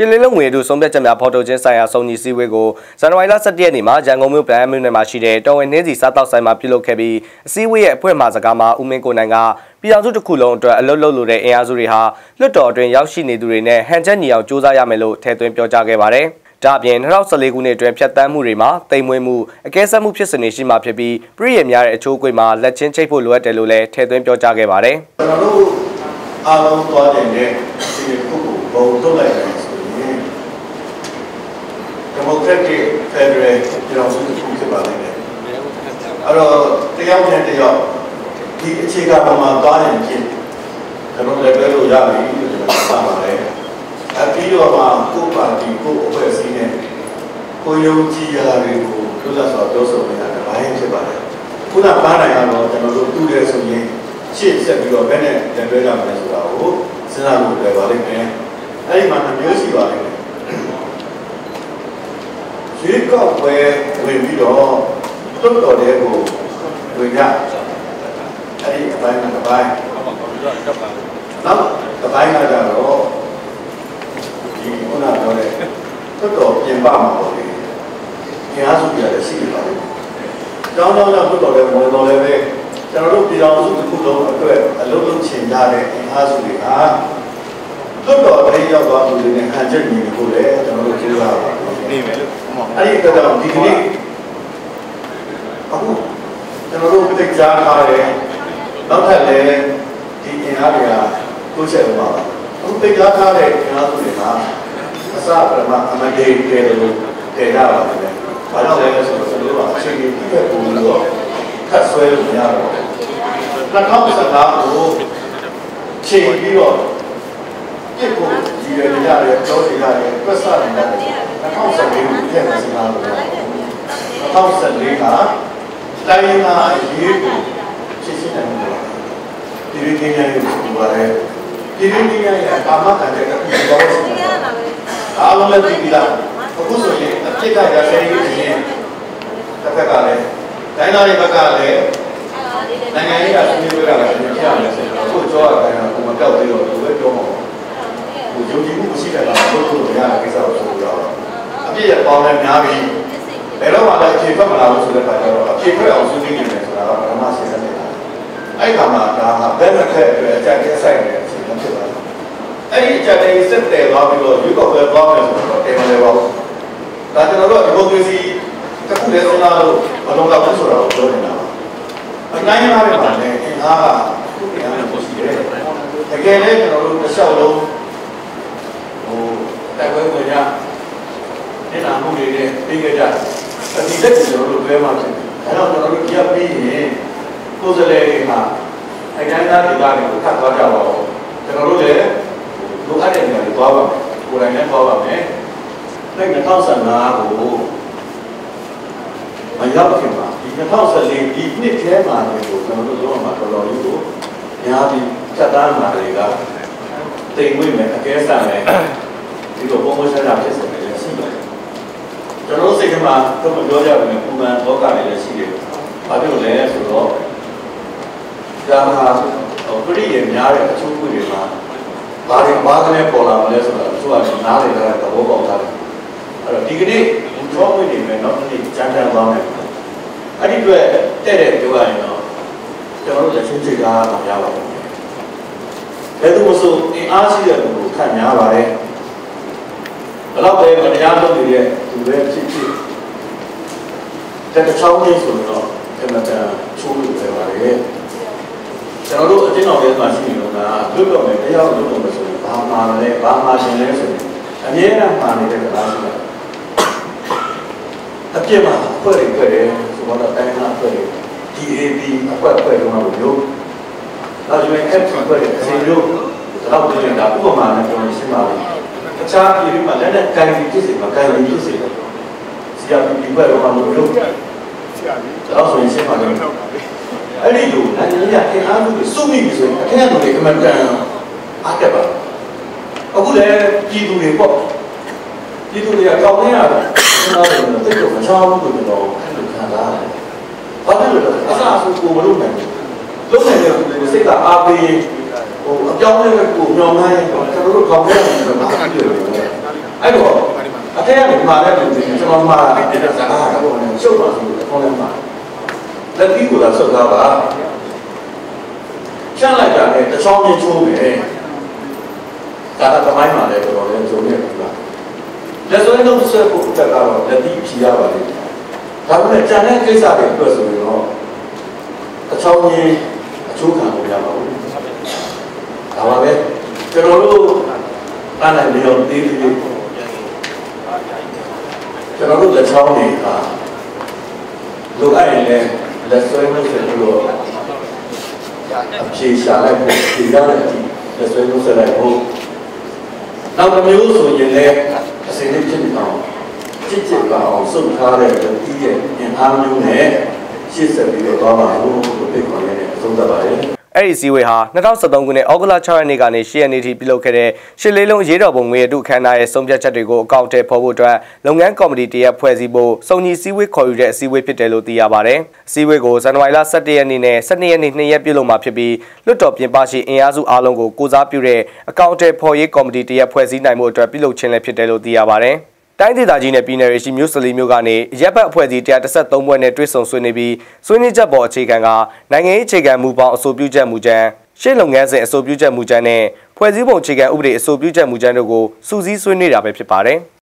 ရှင်းလင်းလုံးငွေတို့ဆုံးဖြတ်ချက်များဖော်ထုတ်ခြင်းဆိုင်ရာစုံညီစည်းဝေးကိုဇန်နဝါရီလ17ရက်နေ့မှာရန်ကုန်မြို့ဗလန်မြို့နယ်မှာရှိတဲ့တော်ဝင်နှင်းစီစားတောက်ဆိုင်မှာပြုလုပ်ခဲ့ပြီးအစည်းအဝေးရဲ့အဖွဲ့မှစကားမှာဦးမင်းကိုနိုင်ကပြည်အောင်စုတစ်ခုလုံးအတွက်အလုတ်လုတ်လိုတဲ့အင်အားစုတွေဟာလွတ်တော်အတွင်းရောက်ရှိနေသူတွေနဲ့ဟန်ချက်ညီအောင်စ조사ရမယ်လို့ထည့်သွင်းပြောကြားခဲ့ပါတယ်။ဒါ့အပြင်2014ခုနှစ်အတွင်းဖြတ်တန်းမှုတွေမှာတိမ်မွေးမှုအကဲဆက်မှုဖြစ်စဉ်တွေရှိမှဖြစ်ပြီးပြည်ရများတဲ့အချိုးအကွေ့မှာလက်ချင်းချိတ်ဖို့လိုအပ်တယ်လို့လည်းထည့်သွင်းပြောကြားခဲ့ပါတယ်။ကျွန်တော်တို့အားလုံးသွားတဲ့ဒီခုကိုဘုံထုတ်လိုက်တယ် ဒီမိုကရက်တစ်ဖက်ဒရယ်ပြည်တော်စုတစ်ခုဖြစ်ပါလိမ့်မယ်အဲ့တော့တယောက်နဲ့တယောက်ဒီအခြေခံပေါ်မှာသွားရင်ချင်းကျွန်တော်လည်းပြောလို့ရပြီလို့ကျွန်တော်ပြောပါတယ်အပြီးတော့မှကိုပါတီကိုအဖွဲ့အစည်းနဲ့ကိုယုံကြည်ရာတွေကိုပြောရဆိုပြောဆိုနေတာဘာရင်ဖြစ်ပါလဲခုနပန်းနိုင်ကတော့ကျွန်တော်တို့တူတယ်ဆိုရင်ရှေ့ဆက်ပြီးတော့ဘယ်နဲ့တန်တွဲကြမလဲဆိုတာကိုစဉ်းစားလို့လည်းပါလိမ့်မယ်အဲ့ဒီမှာမျိုးရှိပါလိမ့်မယ် ရွေးကောက်ပွဲဝင်ပြီးတော့တွတ်တော်တဲ့ကိုဝင်ကြအဲ့ဒီအပိုင်းကတစ်ပိုင်းနောက်တစ်ပိုင်းကကြတော့ဒီခုနပြောတဲ့တွတ်တော်ပြင်ပမှာပေါ့လေ။ညာစုပြရတယ်ရှိနေပါလိမ့်မယ်။ကျောင်းကျောင်းကျောင်းတွတ်တော်တဲ့ဝင်တော်လည်းပဲကျွန်တော်တို့ပြည်တော်စုတစ်ခုလုံးအတွက်အလုပ်လုပ်ချင်ကြတဲ့အင်အားစုတွေက တွတ်တော်တဲ့ရောက်သွားသူတွေနဲ့ဟန်ချက်ညီကိုလည်းကျွန်တော်တို့ကျေးဇူးပါနေမယ်လို့အဲ့ဒီအတွက်ကြောင့်ဒီကနေ့အခုကျွန်တော်တို့တိတ်ကြားထားတယ်နောက်ထပ်လည်းဒီအင်အားတွေကတိုးချက်လာပါအခုတိတ်ကြားထားတဲ့အင်အားစုတွေကအစပရမအမဒေတေလို့တည်ကြပါတယ်။ဘာလို့လဲဆိုတော့ကျွန်တော်တို့အချိန်ကြီးပြည့်ပုံလို့ခတ်ဆွဲလို့မရတော့ဘူး။2015ကိုချိန်ပြီးတော့ ပြည့်ပုံကြီးရကြတယ်ကြောတွေရတယ်ပြဿနာတွေရတယ်2014ခုပြန်စီလာလို့2014ကတိုင်းရင်းသားအရေးကိုရှင်းရှင်းနိုင်လို့ဒီရင်းကြီးရဲ့ကိုပါတယ်ဒီရင်းကြီးရဲ့ကာမကံတဲ့ပြီးတော့စီလာအားလုံးလည်းပြီးလာအခုဆိုရင်အဖြစ်ကရဆဲရေးခြင်းတစ်ဖက်ကလည်းတိုင်းသားတွေဘက်ကလည်းနိုင်ငံရေးအစည်းအဝေးကလည်းပြင်ပြရမယ်ဆိုတော့ကိုကြောရတယ်ကိုမပြောက်သေးတော့သူပဲပြောမှာ ကိုယုံကြည်မှုမရှိတဲ့ကောင်ဘုလို့ရတဲ့ကိစ္စကိုဆိုတော့အပြည့်ရပေါင်းလည်းများပြီးဘယ်တော့မှလည်းအဖြေထွက်မလာဘူးဆိုတဲ့အခါကျတော့အဖြေထွက်အောင်ဆွေးနွေးနေတယ်ဆိုတာကပထမရှင်းနေတာအဲ့ခါမှာဒါဟာဘယ်မှာခက်အတွက်အကြိုက်ကျဆိုင်တဲ့အချိန်ဖြစ်သွားတယ်အဲ့ဒီအကြိုက်တွေစစ်တယ်သွားပြီးတော့ရွေးကောက်ပွဲသွားမယ်ဆိုတော့တယ်မလဲပါဘူးဒါကျွန်တော်တို့ဒီမိုကရေစီတစ်ခုတည်းစဉ်းစားလို့မလုံလောက်ဘူးဆိုတာကိုပြောနေတာပါအတိုင်းရတဲ့မှာလည်းအင်အားကခုတည်းအားနဲ့ပိုရှိတယ်တကယ်လည်းကျွန်တော်တို့တစ်လျှောက်လုံးဟိုတိုက်ပွဲဝင်ကြနေနာ မှုတွေနဲ့ပြီးခဲ့ကြဒီလက်ကိုကျွန်တော်တို့ပြောမှဖြစ်တယ်အဲတော့ကျွန်တော်တို့ကြည့်ပြီးရင်ကိုယ်စလဲတွေမှာအကျဉ်းသားဒေသတွေကိုခတ်သွားကြပါဦးကျွန်တော်တို့လည်းလိုအပ်တဲ့နေရာတွေသွားပါမယ်ကိုယ်တိုင်လည်းသွားပါမယ်အဲ့2015ကိုမရောက်ခင်မှာဒီ2014ဒီနှစ်ထဲမှာလည်းကိုကျွန်တော်တို့လုံးဝမှာတော်တော်ကြီးကိုများပြီးစက်သားမှာတွေကတိမ်ဝိမယ်အကဲဆန်မယ်ဒီလိုပုံမှန်ဆက်တာဖြစ်စတယ်လည်းရှိပါတယ် ကျွန်တော်စိတ်ကမှာတော့မပြောကြဘူးပုံမှန်ဘောကလည်းရှိတယ်ဘာဖြစ်လို့လဲဆိုတော့ဒါဟာပရိယေများတဲ့အချိုးကွေတွေမှာဘာတွေဘာကနေပေါ်လာမလဲဆိုတာသူကနားလေတဲ့သဘောပေါက်တာအဲ့တော့ဒီကနေ့ဘူချောဝင်နေမယ်နောက်တစ်နေ့ကြမ်းတမ်းသွားမယ်အဲ့ဒီအတွက်တဲ့တဲ့ပြောရရင်တော့ကျွန်တော်တို့လက်ချင်းစိတ်ကားမှာရပါဘူးဘယ်သူမဆိုအင်အားရှိတဲ့လူကိုခံများပါတယ်ဘယ်တော့ပဲမတရားလုပ်နေတဲ့ သူပဲဖြစ်ဖြစ်တဲ့တစ်ချောင်းလေးဆိုတော့အမှန်တန်ချိုးလို့ပဲပါတယ်ကျွန်တော်တို့အတင်းတော်လေးမှာရှိနေတော့ကလွတ်တော့မယ်တရားလွတ်တော့မယ်ဆိုရင်ဘာမှလည်းဘာမှရှင်လဲဆိုရင်အမြဲတမ်းမှာနေတဲ့ကလားရှိတာအပြစ်မှာဖွဲ့ရဖွဲ့တယ်ဆိုတော့တိုင်းနာဖွဲ့တယ် DAB အကွက်ဖွဲ့တော့လို့နောက် UNF ဖွဲ့တယ်အစီမျိုးတော့ပြောရင်ဒါဥပမာနဲ့ပြောရင်ရှင်းပါလိမ့် တခြားပြည်မှာလည်းနဲ့ကန်ပြီးဖြစ်စေမှာကန်ပြီးဖြစ်စေတယ်ဆရာဒီဘက်တော့မလို့လို့တော့ဆိုရင်ရှင်းပါလိမ့်အဲ့ဒီလိုနိုင်ငံရေးအင်အားစုတွေစုမိပြီဆိုရင်အခက်အခဲတွေအမှန်တန်အားတက်ပါအခုလည်းပြည်သူတွေပေါ့ပြည်သူတွေကကောင်းနေရတယ်ကျွန်တော်တို့တိတ်တော့မချောင်းဘူးလို့ကျွန်တော်အဲ့လိုခံစားရတယ်ဘာဖြစ်လို့လဲအစားအစုကိုမလုပ်နိုင်ဘူးလုပ်နိုင်တဲ့လူတွေစိတ်ကအားပေး ဟိုအပြောင်းအလဲကိုညောင်းနိုင်တော့ကျွန်တော်တို့ကောင်းနေတယ်ဆိုတာဘာဖြစ်လို့လဲအဲ့တော့အထက်ကနေမှာတဲ့လူတွေကျွန်တော်မှာတဲ့စကားကတော့ရှုပ်ပါဆိုတော့ခေါင်းထဲမှာလက်ပြီးကိုလာဆုတ်သားပါချမ်းလိုက်တာနဲ့တစ်ချောင်းချင်းချိုးမယ်ဒါကသမိုင်းမှာလည်းတော်တော်လေးဂျုံနေပြီလားလက်စွဲလုံးဆွဲဖို့တက်ကတော့လက်ပြီးဖြီးရပါလိမ့်မယ်ဒါပေမဲ့ကြံတဲ့ကိစ္စတွေအတွက်ဆိုရင်တော့တစ်ချောင်းချင်းအချိုးခံလို့ရပါဘူး ဒါပါပဲကျွန်တော်တို့အဲ့ဒါလေးရောတေးသေးလေးကျွန်တော်တို့လက်ချောင်းတွေကလိုအပ်ရင်လည်းလက်ဆွဲလို့ဆက်ပြီးတော့အဖြေရှာလိုက်ဖို့ဒီရတဲ့အထိလက်ဆွဲလို့ဆက်လိုက်ဖို့နောက်တစ်မျိုးဆိုရင်လည်းအစိမ့်လေးဖြစ်နေအောင်ကြည့်ကြည့်ပါအောင်စုပ်ထားတဲ့ဒီရဲ့အင်အားမျိုးနဲ့ရှေ့ဆက်ပြီးတော့သွားပါလို့ဖိတ်ခေါ်နေတဲ့အဆုံးသတ်ပါတယ် အဲ့ဒီစည်းဝေးဟာ2013ခုနှစ်ဩဂုတ်လ6ရက်နေ့ကနေ10ရက်နေ့ထိပြုလုပ်ခဲ့တဲ့ရှစ်လေးလုံးရေးတော်ပုံငွေတုခန်းနာရဲ့ဆုံးဖြတ်ချက်တွေကိုအကောင့်ထဲပေါ်ဖို့အတွက်လုပ်ငန်းကော်မတီတရက်ဖွဲ့စည်းဖို့စုံညီစည်းဝေးခေါ်ယူတဲ့အစည်းဝေးဖြစ်တယ်လို့သိရပါတယ်။အစည်းဝေးကိုဇန်နဝါရီလ17ရက်နေ့နဲ့12ရက်နေ့2ရက်ပြုလုပ်မှာဖြစ်ပြီးလွှတ်တော်ပြင်ပရှိအင်အားစုအားလုံးကိုကိုစားပြုတဲ့အကောင့်ထဲပေါ်ရေးကော်မတီတရက်ဖွဲ့စည်းနိုင်မှုအတွက်ပြုလုပ်ခြင်းလည်းဖြစ်တယ်လို့သိရပါတယ်။ တိုင်းဒေသကြီးနဲ့ပြည်နယ်ရေးရှိမြို့စလီမြို့ကနေရပ်ဘက်အဖွဲ့အစည်း133ဘွဲ့နဲ့တွဲဆုံဆွေးနွေးပြီးဆွေးနွေးချက်ပေါ်အခြေခံကနိုင်ငံရေးအခြေခံမူပေါင်းအဆိုပြုချက်မူကြမ်းရှေ့လုပ်ငန်းစဉ်အဆိုပြုချက်မူကြမ်းနဲ့ဖွဲ့စည်းပုံအခြေခံဥပဒေအဆိုပြုချက်မူကြမ်းတို့ကိုစူးစီးဆွေးနွေးတာပဲဖြစ်ပါတယ်။